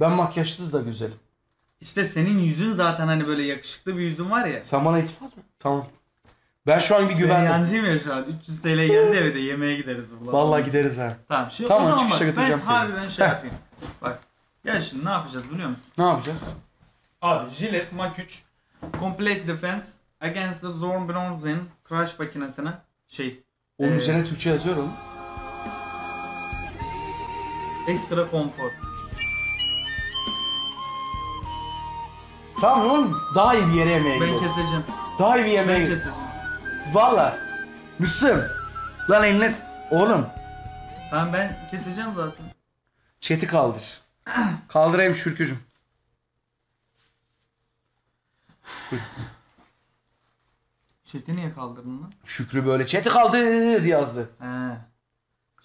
Ben makyajsız da güzelim. İşte senin yüzün zaten hani böyle yakışıklı bir yüzün var ya. Sen bana itifat mı? Tamam. Ben şu an bir Ben güvendim. yancıyım ya şu an. 300 TL geldi eve de yemeğe gideriz. Ulan. Vallahi gideriz ha. Tamam. Şimdi Tamam, o zaman çıkışa bak, götüreceğim ben seni. harbiden şey Heh. yapayım. Bak. Gel şimdi ne yapacağız biliyor musun? Ne yapacağız? Abi Gillette Mach 3 Complete Defense Against the Zorn Bronzing tıraş makinesine şey Onun Ee, üzerine Türkçe yazıyor oğlum. ekstra konfor. Tamam oğlum. Daha iyi bir yere yemeğe Ben gidiyoruz. keseceğim. Daha iyi bir yemeğe Ben gidiyoruz. keseceğim. Valla. Müslüm. Lan eline... Oğlum. Ben ben keseceğim zaten. Chat'i kaldır. Kaldırayım şürkücüm. Chat'i niye kaldırdın lan? Şükrü böyle chat'i kaldır yazdı. He.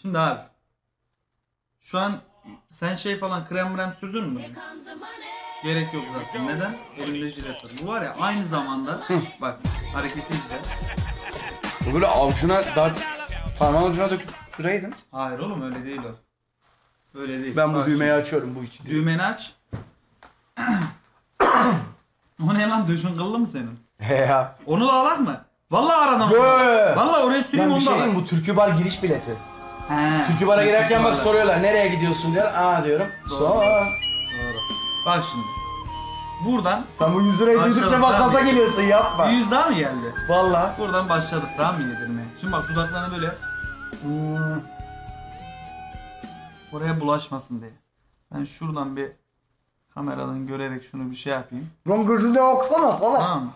Şimdi abi. Şu an sen şey falan krem mrem sürdün mü? Gerek yok zaten. Neden? Elimde jilet var. Bu var ya aynı zamanda bak hareketi izle. Bu böyle avucuna daha parmağın ucuna döküp süreydin. Hayır oğlum öyle değil o. Öyle değil. Ben bu Bak düğmeyi şimdi. açıyorum bu iki düğme. Düğmeni aç. o ne lan döşün kıllı mı senin? He ya. Onu da alak mı? Vallahi aradan. Vallahi oraya süreyim bir onu şey da diyeyim alak. bu Türkü Bar giriş bileti. He. Türkü Bar'a girerken bak soruyorlar nereye gidiyorsun diyor. Aa diyorum. Son. Bak şimdi. Buradan Sen bu 100 lirayı duydukça bak gaza tabii. geliyorsun yapma. bir yüz daha mı geldi? Valla. Buradan başladık tamam mı yedirmeye? Şimdi bak dudaklarını böyle yap. Hmm. Oraya bulaşmasın diye. Ben şuradan bir kameradan görerek şunu bir şey yapayım. Lan gözüne baksana salak. Tamam mı?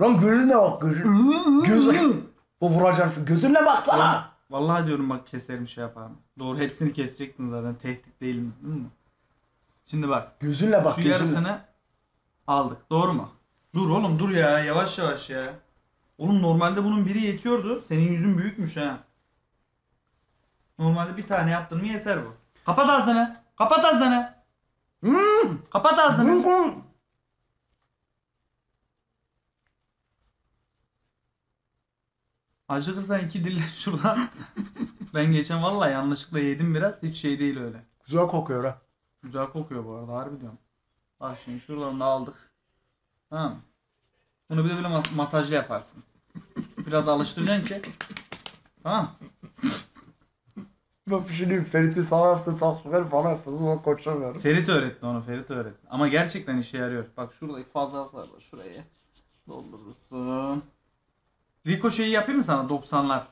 Lan gözüne bak gözüne. Gözüne. Bu vuracağım şu gözüne baksana. Vallahi diyorum bak keserim şey yaparım. Doğru hepsini kesecektin zaten. Tehdit değilim değil mi? Şimdi bak. Gözünle bak Şu gözünle. yarısını aldık. Doğru mu? Dur oğlum dur ya. Yavaş yavaş ya. Oğlum normalde bunun biri yetiyordu. Senin yüzün büyükmüş ha. Normalde bir tane yaptın mı yeter bu. Kapat ağzını. Kapat ağzını. Hmm. Kapat ağzını. Hmm. Acıkırsan iki dille şuradan. ben geçen vallahi yanlışlıkla yedim biraz. Hiç şey değil öyle. Güzel kokuyor ha. Güzel kokuyor bu arada harbi diyorum. Bak şimdi şuradan da aldık. Tamam? Bunu bir de böyle mas- masajlı yaparsın. Biraz alıştıracaksın ki. Tamam. Bir şey diyeyim. Ferit'i sana yaptı tasvir falan yaptı. Koçamıyorum. Ferit öğretti onu. Ferit öğretti. Ama gerçekten işe yarıyor. Bak şuradaki fazlalıklar var. Şurayı doldurursun. Rico şeyi yapayım mı sana 90'lar?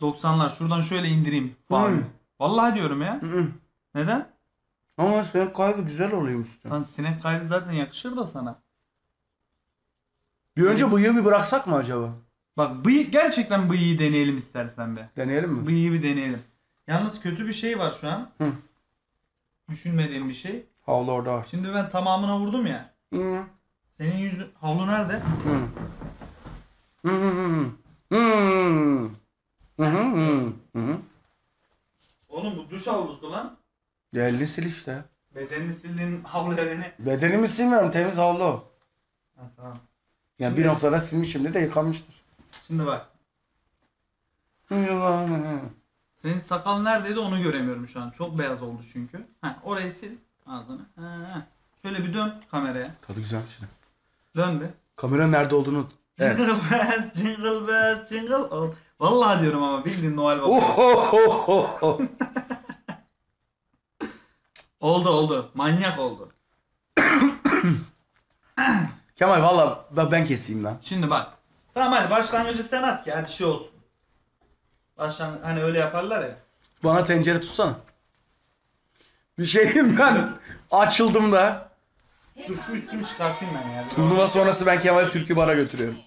90'lar. Şuradan şöyle indireyim. Vallahi diyorum ya. Neden? Ama senin kaydı güzel oluyormuş. Lan sinek kaydı zaten yakışır da sana. Bir önce bıyığı bir bıraksak mı acaba? Bak bıyık gerçekten bıyığı deneyelim istersen be. Deneyelim mi? Bıyığı bir deneyelim. Yalnız kötü bir şey var şu an. Hı. Düşünmediğim bir şey. Havlu orada var. Şimdi ben tamamına vurdum ya. Hı. Senin yüzün... Havlu nerede? Hı. Hı hı hı. Hı. Hı hı hı. Hı. Oğlum bu duş havlusu lan. Elini sil işte. Bedenini sildiğin havluya beni. Bedenimi silmiyorum temiz havlu. Ha, tamam. Yani Şimdi- bir noktada silmişim de yıkanmıştır. Şimdi bak. Senin sakal neredeydi onu göremiyorum şu an. Çok beyaz oldu çünkü. Ha, orayı sil ağzını. Ha, ha. Şöyle bir dön kameraya. Tadı güzelmiş. de. Dön bir. Kamera nerede olduğunu. Evet. Jingle bells, jingle bells, jingle all. Vallahi diyorum ama bildiğin Noel Baba. Ohohoho. Oldu oldu. Manyak oldu. Kemal valla ben- ben keseyim lan. Şimdi bak. Tamam hadi başlangıcı sen at ki hadi şey olsun. Başlangıç hani öyle yaparlar ya. Bana tencere tutsana. Bir şey diyeyim ben. Açıldım da. Dur şu üstümü çıkartayım ben ya. Turnuva sonrası ben Kemal'i Türkü Bar'a götürüyorum.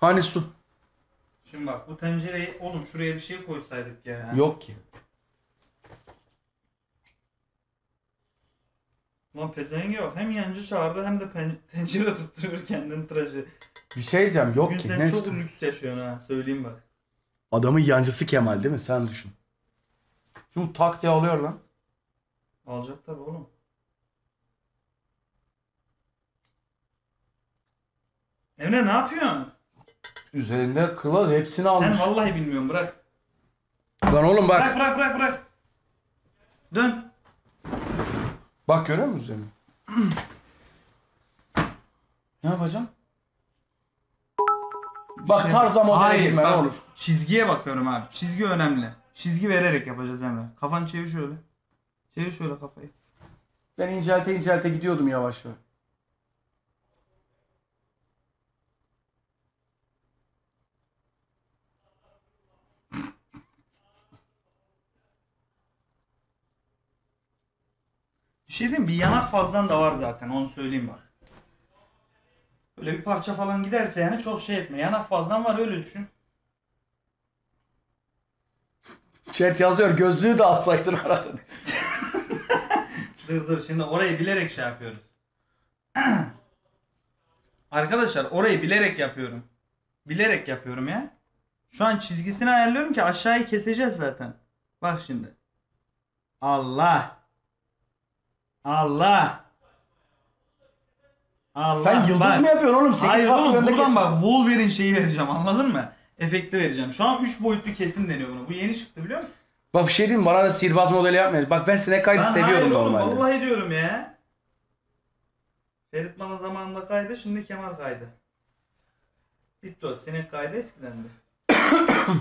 Hani su? Şimdi bak bu tencereyi oğlum şuraya bir şey koysaydık ya. Yok ki. Lan pezevenge bak hem yancı çağırdı hem de pen- tencere tutturuyor kendini tıraşı. Bir şey diyeceğim yok Bugün ki. sen Ne çok tutun? lüks yaşıyorsun ha söyleyeyim bak. Adamın yancısı Kemal değil mi? Sen düşün. Şu tak diye alıyor lan. Alacak tabi oğlum. Emre ne yapıyorsun? Üzerinde kıla hepsini almış. Sen vallahi bilmiyorum bırak. Lan oğlum bak. Bırak bırak bırak bırak. Dön. Bak görüyor musun üzerine? Ne yapacağım? Bak Şey- tarza modele Hayır, girme ne bak, olur. Çizgiye bakıyorum abi. Çizgi önemli. Çizgi vererek yapacağız Emre. Kafanı çevir şöyle. Çevir şöyle kafayı. Ben incelte incelte gidiyordum yavaş yavaş. Şey diyeyim? Bir yanak fazlan da var zaten onu söyleyeyim bak. Böyle bir parça falan giderse yani çok şey etme. Yanak fazlan var öyle düşün. Chat yazıyor gözlüğü de alsaydın arada. Dır dır şimdi orayı bilerek şey yapıyoruz. Arkadaşlar orayı bilerek yapıyorum. Bilerek yapıyorum ya. Şu an çizgisini ayarlıyorum ki aşağıyı keseceğiz zaten. Bak şimdi. Allah. Allah. Allah. Sen yıldız Bak. mı yapıyorsun oğlum? 8 Hayır oğlum buradan kes. bak Wolverine şeyi vereceğim anladın mı? Efekti vereceğim. Şu an 3 boyutlu kesim deniyor bunu. Bu yeni çıktı biliyor musun? Bak bir şey diyeyim bana da sihirbaz modeli yapmayız. Bak ben sinek kaydı Lan seviyorum hayır oğlum, normalde. Vallahi diyorum ya. Ferit bana zamanında kaydı, şimdi Kemal kaydı. Bitti o, sinek kaydı eskiden de.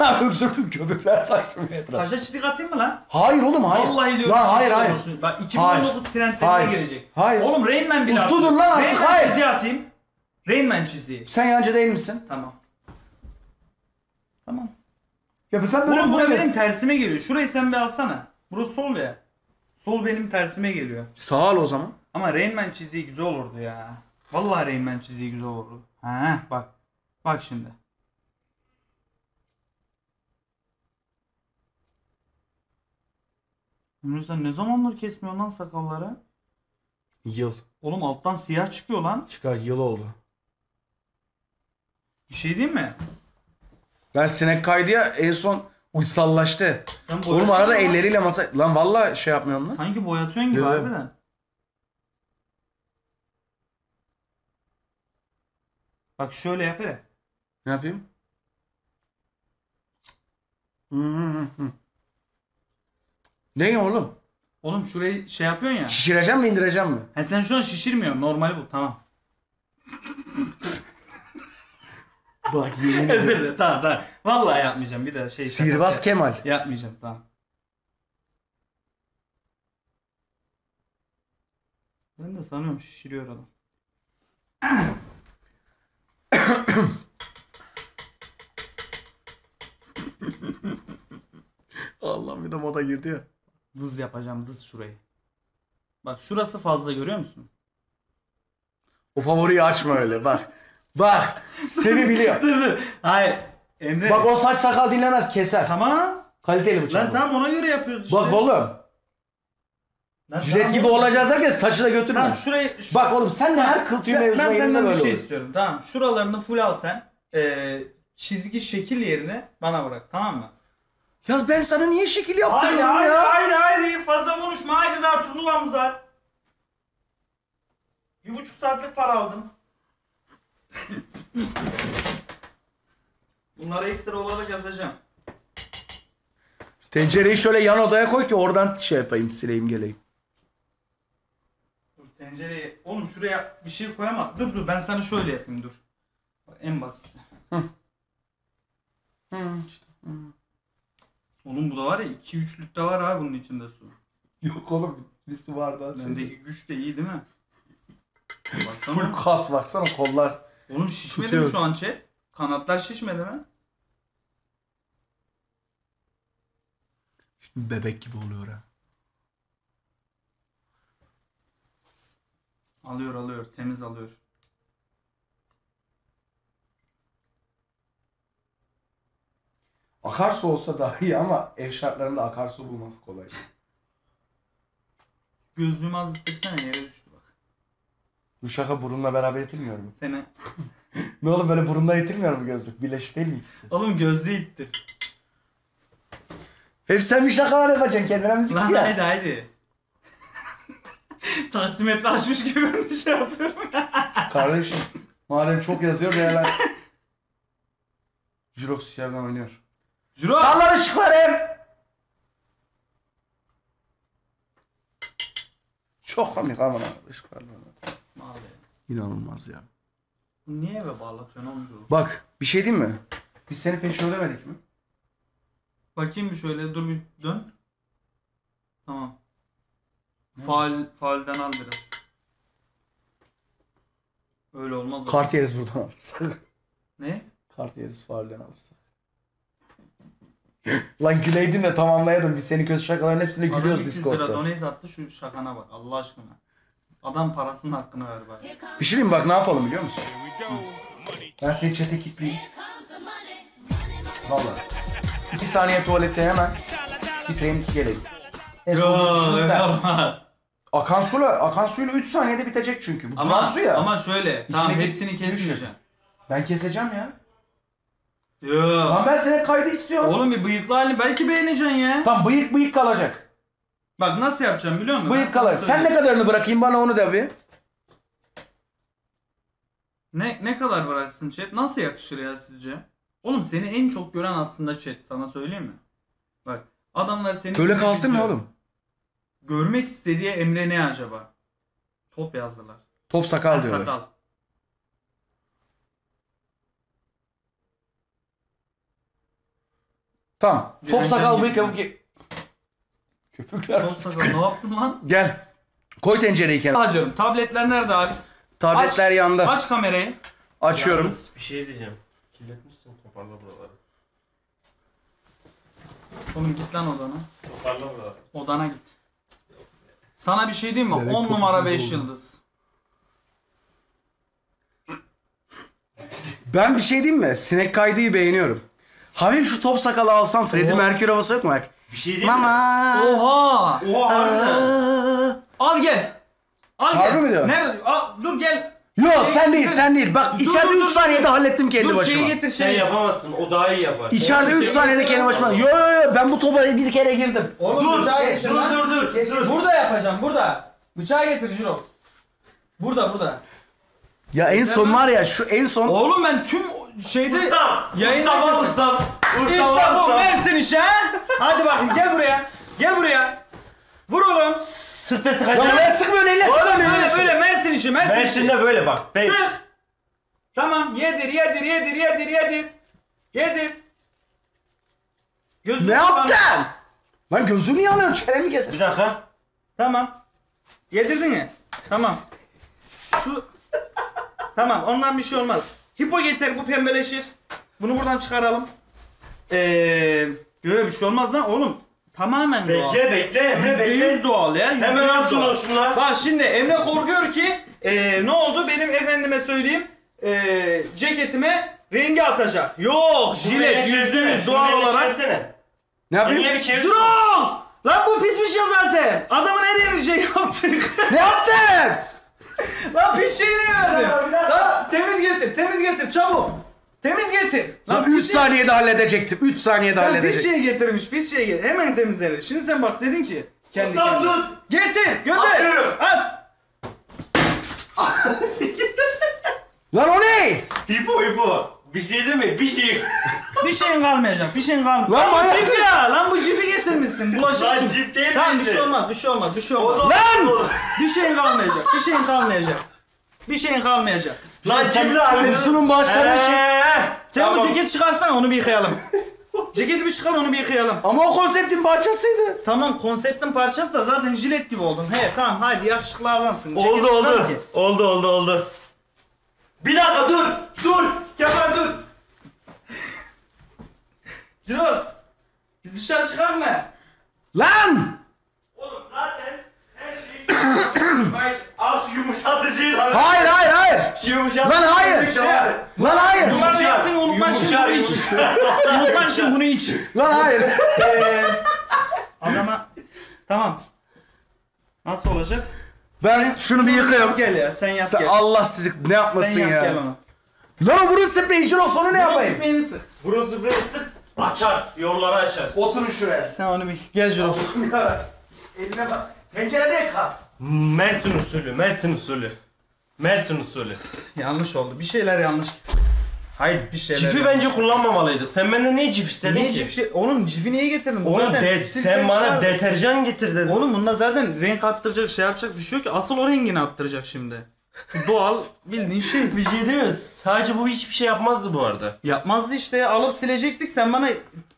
Öksürdüm köpükler saçtım etrafa. Taşa çizik atayım mı lan? Hayır oğlum hayır. Vallahi diyorum. Lan hayır hayır. olmasın. Bak 2019 trendlerine Hayır. girecek. Hayır. Oğlum Rain Man bile Usludur lan artık, Rain Man hayır. çiziği atayım. Rain Man çiziği. Sen yancı değil misin? Tamam. Tamam. Ya sen böyle Oğlum bu benim tersime geliyor. Şurayı sen bir alsana. Burası sol ya. Sol benim tersime geliyor. Sağ ol o zaman. Ama Rain Man çiziği güzel olurdu ya. Vallahi Rain Man çiziği güzel olurdu. Ha bak. Bak şimdi. Ömür sen ne zamandır kesmiyorsun lan sakalları? Yıl. Oğlum alttan siyah çıkıyor lan. Çıkar yıl oldu. Bir şey diyeyim mi? Ben sinek kaydıya en son uysallaştı. Sen Oğlum boyatıyorsun arada ama elleriyle masa... Lan valla şey yapmıyorum lan. Sanki boyatıyorsun gibi Yo. harbiden. Bak şöyle yap hele. Ne yapayım? Hı hı hı. Ne oğlum? Oğlum şurayı şey yapıyorsun ya. Şişireceğim mi indireceğim mi? Ha sen şu an şişirmiyorsun. Normali bu. Tamam. Bak yemin Özür dilerim. Tamam tamam. Vallahi yapmayacağım. Bir daha şey. Sihirbaz şakası- Kemal. Yapmayacağım tamam. Ben de sanıyorum şişiriyor adam. Allah bir de moda girdi ya. Dız yapacağım dız şurayı. Bak şurası fazla görüyor musun? O favoriyi açma öyle bak. Bak seni biliyor. Dur dur. Hayır. Emre. Bak o saç sakal dinlemez keser. Tamam. Kaliteli bıçak. Lan bu. tamam ona göre yapıyoruz işte. Bak oğlum. Lan Jilet tamam gibi oğlum. olacağız derken saçı da götürme. Tamam şurayı. şu- Bak oğlum sen de her kıl tüy ben, mevzuna ben senden bir şey olur. istiyorum. Tamam. Şuralarını full al sen. Ee, çizgi şekil yerine bana bırak. Tamam mı? Ya ben sana niye şekil yaptırıyorum haydi ya? haydi haydi fazla konuşma haydi daha turnuvamız var. Bir buçuk saatlik para aldım. Bunları ekstra olarak yazacağım. Tencereyi şöyle yan odaya koy ki oradan şey yapayım sileyim geleyim. Dur tencereye. Oğlum şuraya bir şey koyamam. Dur dur ben sana şöyle yapayım dur. Bak, en basit. Oğlum bu da var ya 2-3'lük de var ha bunun içinde su. Yok oğlum bir su bardağı. Bendeki güç de iyi değil mi? Full Baksana. kas baksana kollar. Oğlum şişmedi Tutuyor. mi şu an chat? Kanatlar şişmedi mi? Şimdi bebek gibi oluyor ha. Alıyor alıyor temiz alıyor. Akarsu olsa daha iyi ama ev şartlarında akarsu bulması kolay. Gözlüğümü az ittirsene yere düştü bak. Bu şaka burunla beraber itilmiyor mu? Seni. Ne oğlum böyle burunla itilmiyor mu gözlük? Birleşik değil mi ikisi? Oğlum gözlüğü ittir. Hep sen bir şakalar yapacaksın kendine müzik Lan ya. haydi haydi. Taksimetre açmış gibi ben bir şey yapıyorum. Kardeşim madem çok yazıyor değerler. Jirox içeriden oynuyor. Jirox. Sallar ışıkları. Çok komik aman ha ışıklarla. Abi, İnanılmaz ya. bu Niye eve bağlatıyorsun oğlum? Bak bir şey diyeyim mi? Biz seni peşin ödemedik mi? Bakayım bir şöyle dur bir dön. Tamam. Faal, faalden al biraz. Öyle olmaz. ama. Kart yeriz buradan alırsak. Ne? Kart yeriz faulden alırsak. Lan güleydin de tamamlayalım. Biz senin kötü şakaların hepsine Adam gülüyoruz 200 lira Discord'da. donate attı şu şakana bak Allah aşkına. Adam parasının hakkını ver bari. Bir şey diyeyim mi? bak ne yapalım biliyor musun? Ben seni çete kilitleyeyim. Valla. İki saniye tuvalette hemen bitireyim geleyim. En son bitişini sen. olmaz. Akan suyla, akan suyla 3 saniyede bitecek çünkü. Bu duran Ama, su ya. ama şöyle. Tamam hepsini kesmeyeceğim. Ben keseceğim ya. Yo. Lan ben senin kaydı istiyorum. Oğlum bir bıyıklı halini belki beğeneceksin ya. Tam bıyık bıyık kalacak. Bak nasıl yapacağım biliyor musun? Ben Bıyık sana kalacak. Sen ne söyleyeyim. kadarını bırakayım bana onu da bir. ne ne kadar bıraksın chat? Nasıl yakışır ya sizce? Oğlum seni en çok gören aslında chat. Sana söyleyeyim mi? Bak adamlar seni Böyle kalsın mı oğlum? Görmek istediği Emre ne acaba? Top yazdılar. Top sakal Ha, diyorlar. sakal. Tamam. Top Bilen sakal bıyık yapıp... Köpükler. Top sakal ne yaptın lan? Gel. Koy tencereyi kenara. Daha diyorum tabletler nerede abi? Tabletler Aç. yanda. Aç kamerayı. Açıyorum. Yalnız bir şey diyeceğim. Kirletmişsin toparla buraları. Oğlum git lan odana. Toparla buraları. Odana git. Sana bir şey diyeyim mi? Bebek 10 numara kokusu 5 doldu. yıldız. Ben bir şey diyeyim mi? Sinek kaydıyı beğeniyorum. Hafif şu top sakalı alsam Freddie Oha. Mercury havası yok mu bak? Bir şey mi? Mama. Oha! Oha harbiden. Aa. Al gel. Al Harbi gel. mi diyorsun? Nerede? Al, dur gel. Yok sen değil sen değil. Bak Dur, içeride dur, 3 dur, saniyede dur. hallettim kendi dur başıma. şeyi getir Sen şeyi. yapamazsın. O daha iyi yapar. İçeride O- 3 saniyede kendi başıma. Yo yo yo ben bu topa bir kere girdim. Oğlum Dur, bıçağı dur, getir dur, lan. dur, dur, dur. Burada yapacağım burada. Bıçağı getir Jirox. Burada burada. Ya en son var ya şu en son Oğlum ben tüm şeyde Ustam. yayına Ustam girdim. ustam. İşte Ustam bu ustam. Mersin işi ha. Hadi bakayım gel buraya. Gel buraya. Vur oğlum. Sıkta Ya sıkacağım. ben sıkmıyorsun eline Oğlum sıkmıyorsun. öyle öyle Mersin işi Mersin işi. Mersin'de böyle bak. Ben Sık. Tamam yedir yedir yedir yedir yedir. Yedir. Gözünü Ne kapat. yaptın? Lan gözünü alıyorsun? Çenemi kesin. bir dakika. Tamam. Yedirdin ya. Tamam. Şu Tamam ondan bir şey olmaz. Hipo getir bu pembeleşir. Bunu buradan çıkaralım. Eee böyle bir şey olmaz lan oğlum. Tamamen doğal. Bekle bekle Emre bekle. %100 doğal ya. %100 Hemen al şunu doğal. şunla. Bak şimdi Emre korkuyor ki eee, ne oldu benim efendime söyleyeyim eee ceketime rengi atacak. Yok jilet %100 doğal olarak. Çevirsene. Ne yapayım? Niye bir çevir? Lan bu pis bir şey zaten. Adamın her yerini şey yaptık. Ne yaptın? Lan bir dakika. Lan temiz getir, temiz getir çabuk. Temiz getir. Lan pis 3 şey- saniyede halledecektim. 3 saniyede Lan pis halledecektim. şey getirmiş, pis şey getir. Hemen temizlenir. Şimdi sen bak dedin ki. Kendi Ustam kendine. tut. Getir, gönder. Atıyorum. At. Lan o ne? Hipo hipo. Bir şey değil mi? Bir şey. Bir şeyin kalmayacak, bir şeyin kalmayacak. Lan Lan bu manyak- cip ya, lan bu cipi getirmişsin. Bulaşık Lan için. cip değil Tamam bir miydi? şey olmaz, bir şey olmaz, bir şey olmaz. Lan! Bir şeyin kalmayacak, bir şeyin kalmayacak. Bir şeyin kalmayacak. Lan şimdi halledin. Kursunun başlarına şey. Sen bu ceketi çıkarsana onu bir yıkayalım. Ceketi bir çıkar onu bir yıkayalım. Ama o konseptin parçasıydı. Tamam konseptin parçası da zaten jilet gibi oldun. He tamam hadi yakışıklı adamsın. Ceketi Oldu çıkar oldu. ki. Oldu oldu oldu. Bir dakika dur. Dur. Kemal dur. Ciroz. Biz dışarı çıkar mı? Lan! Oğlum zaten her Bak, Al şu yumuşatıcıyı da. Hayır hayır hayır. Şu yumuşatıcıyı. Lan hayır. Şey. Lan hayır. Yumuşar, yapsın unutmak için yumuşar, bunu iç. unutmak için bunu iç. Lan hayır. Ee, adama... Tamam. Nasıl olacak? Ben şunu bir yıkayayım. Gel ya sen yap Sen- gel. Allah sizi ne sen yapmasın yap ya. gel onu. Lan o burun spreyi Jirox onu ne yapayım? Sıkmayını sık. Burun spreyi sık. Açar. Yolları açar. Oturun şuraya. Sen onu bir gel Ciroz. Eline bak. Tencerede yıka. Mersin usulü. Mersin usulü. Mersin usulü. yanlış oldu. Bir şeyler yanlış. Hayır Bir şeyler cifi bence kullanmamalıydık. Sen benden niye cif istedin Niye ki? cif şey? Oğlum cifi niye getirdin? Bu Oğlum zaten de, stil sen bana çıkar. deterjan getir dedin. Oğlum bunda zaten renk attıracak şey yapacak bir şey yok ki. Asıl o rengini attıracak şimdi. Doğal bildiğin şey. bir şey değil mi? Sadece bu hiçbir şey yapmazdı bu arada. Yapmazdı işte ya. Alıp silecektik. Sen bana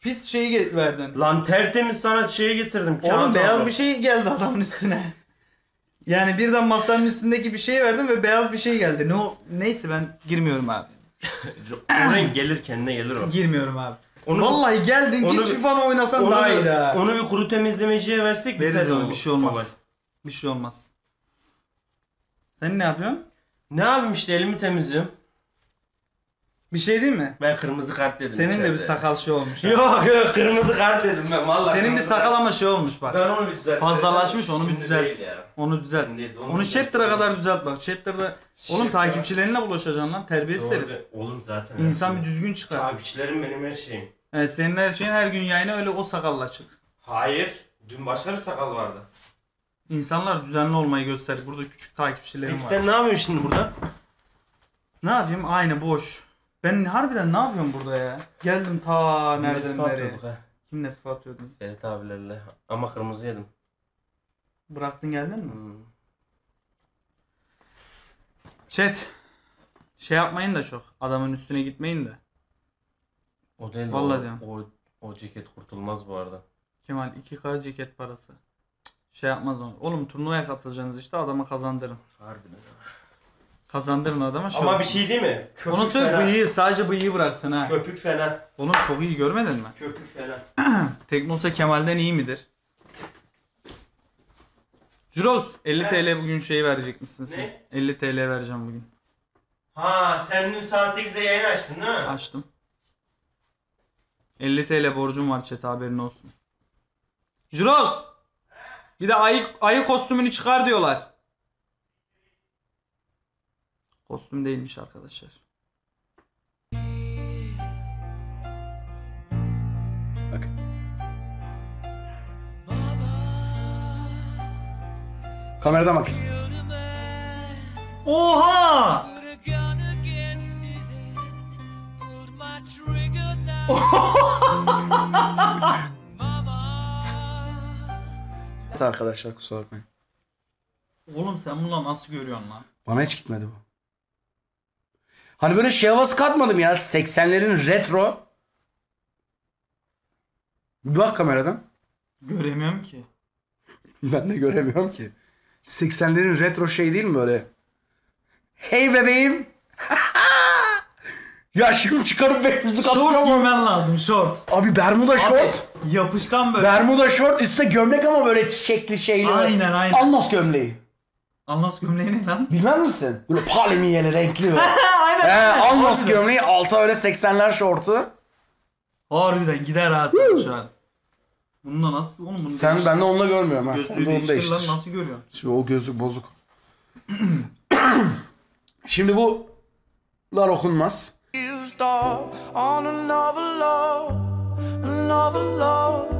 pis şeyi ge- verdin. Lan tertemiz sana şeye getirdim. Oğlum kağıt beyaz aldım. bir şey geldi adamın üstüne. Yani birden masanın üstündeki bir şey verdim ve beyaz bir şey geldi. Ne o? Neyse ben girmiyorum abi. O renk gelir kendine gelir o. Girmiyorum abi. Onu- Vallahi geldin onu git bir- FIFA oynasan Onu, daha bir- iyi ha. onu bir kuru temizlemeciye versek Veririz onu bir şey olmaz. baba. Bir şey olmaz. Sen ne yapıyorsun? Ne yapayım işte elimi temizliyorum. Bir şey değil mi? Ben kırmızı kart dedim. Senin de bir içeride. sakal şey olmuş. ha. Yok yok kırmızı kart dedim ben vallahi. Senin bir kırmızı sakal kart. ama şey olmuş bak. Ben onu bir düzelttim. Fazlalaşmış, onu bir Şimdi düzelt. değil ya. Onu düzelt. Şimdi onu Onu düzelt. chapter'a kadar düzelt bak. Chapter'da oğlum Chapter'a- takipçilerinle bulaşacaksın lan. Terbiyesiz herif. Doğru. Oğlum zaten. İnsan bir her düzgün şey. çıkar. Takipçilerim benim her şeyim. Evet, senin her şeyin her gün yayına öyle o sakalla çık. Hayır. Dün başka bir sakal vardı. İnsanlar düzenli olmayı gösterir. Burada küçük takipçilerim Peki var. sen ne yapıyorsun şimdi burada? Ne yapayım? Aynı boş. Ben harbiden ne yapıyorum burada ya? Geldim ta nereden ha. Kimle FIFA atıyordun? Ferit abilerle. Ama kırmızı yedim. Bıraktın geldin mi? Hmm. Chat. Şey yapmayın da çok. Adamın üstüne gitmeyin de. O değil de Vallahi o, diyorum. o, o ceket kurtulmaz bu arada. Kemal 2K ceket parası. Şey yapmaz onu. Oğlum turnuvaya katılacaksınız işte adama kazandırın. Harbiden. Kazandırın adama şey Ama bir şey değil mi? Köpük Ona söyle fena. bıyığı sadece bıyığı bıraksın ha. Köpük fena. Oğlum çok iyi görmedin mi? Köpük fena. Teknosa Kemal'den iyi midir? Jurox 50 He. TL bugün şey verecek misin sen? Ne? 50 TL vereceğim bugün. Ha sen dün saat 8'de yayın açtın değil mi? Açtım. 50 TL borcum var chat haberin olsun. Jurox! Bir de ayı, ayı kostümünü çıkar diyorlar. Kostüm değilmiş arkadaşlar. Bak. Kameradan bak. Oha! Evet arkadaşlar kusura bakmayın. Oğlum sen bununla nasıl görüyorsun lan? Bana hiç gitmedi bu. Hani böyle şey havası katmadım ya. 80'lerin retro. Bir bak kameradan. Göremiyorum ki. Ben de göremiyorum ki. 80'lerin retro şey değil mi böyle? Hey bebeğim. ya şimdi çıkarıp ve müzik Şort atacağım. giymen lazım şort. Abi Bermuda şort. Yapışkan böyle. Bermuda şort üstte gömlek ama böyle çiçekli şeyli. Aynen, aynen. Alnos gömleği. Anlas gömleği ne lan? Bilmez misin? Böyle palmiyeli renkli böyle. He. Alnos Harbiden. gömleği alta öyle 80'ler şortu. Harbiden gider ha sen şu an. Bununla nasıl oğlum bunu Sen değiştir. ben de onunla görmüyorum ha. Gözlüğü Sen de onu değiştir değiştir. lan nasıl görüyorsun? Şimdi o gözlük bozuk. Şimdi bular okunmaz. used up on another love, another love.